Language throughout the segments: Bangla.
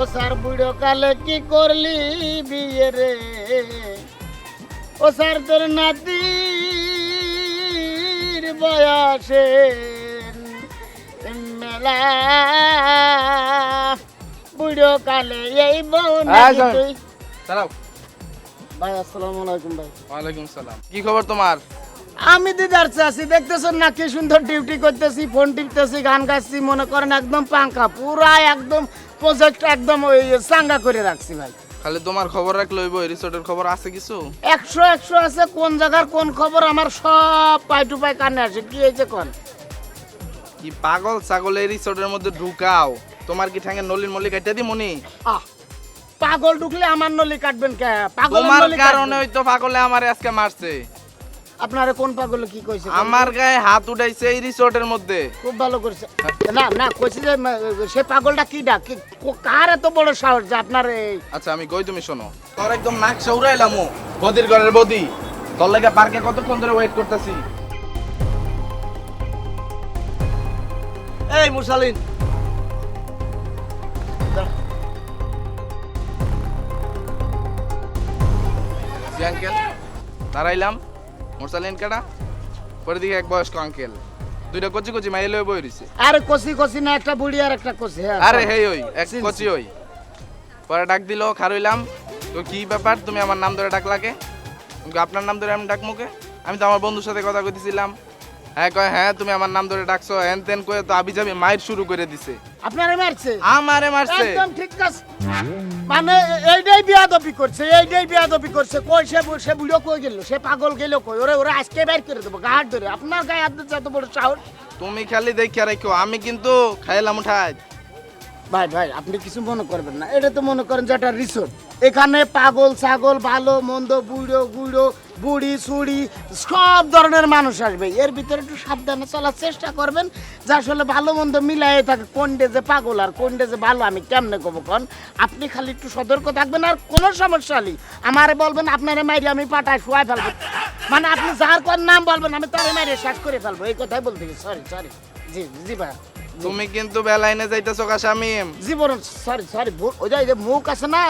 ও স্যার বুড়ো কালে কি করলি বিয়ে রে? ও স্যার তোর নাতির বয়সে মেলা বুড়ো কালে এই বউ হ্যাঁ, ভাই আসসালামু আলাইকুম ভাই। ওয়ালাইকুম সালাম। কি খবর তোমার? আমি দিদার চাষি দেখতেছেন না কি সুন্দর ডিউটি করতেছি ফোন টিপতেছি গান গাচ্ছি মনে করেন একদম পাঙ্কা পুরা একদম প্রজেক্ট একদম ওই চাঙ্গা করে রাখছি ভাই। খালি তোমার খবর রিসোর্টের খবর আছে কিছু? একশো একশো আছে কোন জায়গার কোন খবর আমার সব পাই টু পাই কানে আসে কি হয়েছে কোন? কি পাগল ছাগল এই রিসোর্টের মধ্যে ঢুকাও? তোমার কি ঠ্যাঙ্গে নলিন মল্লি কাটিয়ে দি মনি? আহ পাগল ঢুকলে আমার নলি কাটবেন কে? পাগল তোমার কারণে ওই তো পাগলে আমারে আজকে মারছে। আপনারা কোন পাগল কি কইছে? আমার গায়ে হাত উঠাইছে এই রিসোর্টের মধ্যে। খুব ভালো করছে না না কইছে যে সে পাগলটা কি ডাক কার এত বড় সাহস যে আপনার এই আচ্ছা আমি কই তুমি শোনো। তোর একদম নাক সৌরাইলাম বদির ঘরের বদি। তোর লাগে পার্কে কতক্ষণ ধরে ওয়েট করতেছি? এই মুরসালিন। জি আঙ্কেল দাঁড়াইলাম। মোরসালিন কাটা পরে দিকে এক বয়স্ক আঙ্কেল দুইটা কচি কচি মাইলে বই রইছে। আরে কষি কষি না একটা বুড়ি আর একটা কষি হ্যাঁ। আরে হেই ওই এক কচি ওই। পরে ডাক দিল খারইলাম তো কি ব্যাপার? তুমি আমার নাম ধরে ডাকলাকে আপনার নাম ধরে আমি ডাক মুখে আমি তো আমার বন্ধুর সাথে কথা কইতেছিলাম। হ্যাঁ কয় হ্যাঁ তুমি আমার নাম ধরে ডাকছো। হ্যান তেন কয়ে তো আবি যাবি মাইর শুরু করে দিছে। আপনারে মারছে? আমারে মারছে। একদম ঠিক আছে মানে এইটাই বিয়াদবি করছে, এইটাই বিয়াদবি করছে। কই সে সে বুড়ো কই গেল? সে পাগল গেল কই? ওরে, ওরা, আজকে বাইর করে দেবো গাহাট ধরে। আপনার গায়ে হাত দিচ্ছে এত বড় সাহস? তুমি খালি দেখিয়া রাখো আমি কিন্তু খাইলাম উঠাই। ভাই ভাই, আপনি কিছু মনে করবেন না। এটা তো মনে করেন যে একটা রিসোর্ট এখানে পাগল, ছাগল, ভালো, মন্দ, বুড়ো, গুড়ো, বুড়ি, সুড়ি, সব ধরনের মানুষ আসবে। এর ভিতরে একটু সাবধানে চলার চেষ্টা করবেন, যে আসলে ভালো, মন্দ মিলাই থাকে কোনটে যে পাগল আর কোনটে যে ভালো, আমি কেমনে কব কন আপনি খালি একটু সতর্ক থাকবেন আর কোনো সমস্যা নেই। আমারে বলবেন, আপনারে মাইরে আমি পাটায় শুয়াই ফেলব। মানে আপনি যার কোন নাম বলবেন, আমি তারে মাইরে শেষ করে ফেলব। এই কথাই বলতে সরি সরি জি জি ভাই তুমি কিন্তু বেলাইনে যাইতেছো কাশামিম জীবন সরি সরি ওই যে- মুখ আছে না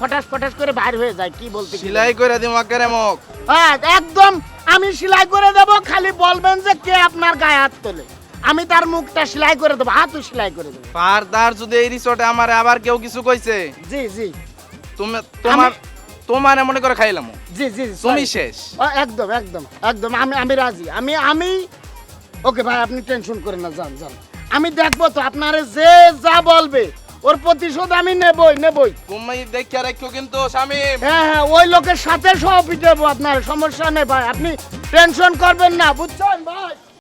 ফটাস ফটাস করে বাইর হয়ে যায় কি বলতে সিলাই করে দিম আকারে মুখ। হ্যাঁ একদম আমি সেলাই করে দেব খালি বলবেন যে কে আপনার গায়ে হাত তোলে। আমি তার মুখটা সেলাই করে দেবো হাতও সেলাই করে দেবো। পারদার যদি এই রিসোর্টে আমার আবার কেউ কিছু কইছে? জি জি। তুমি তোমার তোমার মনে করে খাইলাম। জি জি, তুমি শেষ। একদম একদম একদম আমি আমি রাজি। আমি আমি ওকে ভাই আপনি টেনশন করেন না যান যান। আমি দেখব তো আপনারে যে যা বলবে। ওর প্রতিশোধ আমি নেবই নেবই। তুমি দেখিয়া রাখো কিন্তু স্বামী। হ্যাঁ হ্যাঁ ওই লোকের সাথে সহ পিটাবো আপনার সমস্যা নেই ভাই আপনি টেনশন করবেন না বুঝছেন ভাই?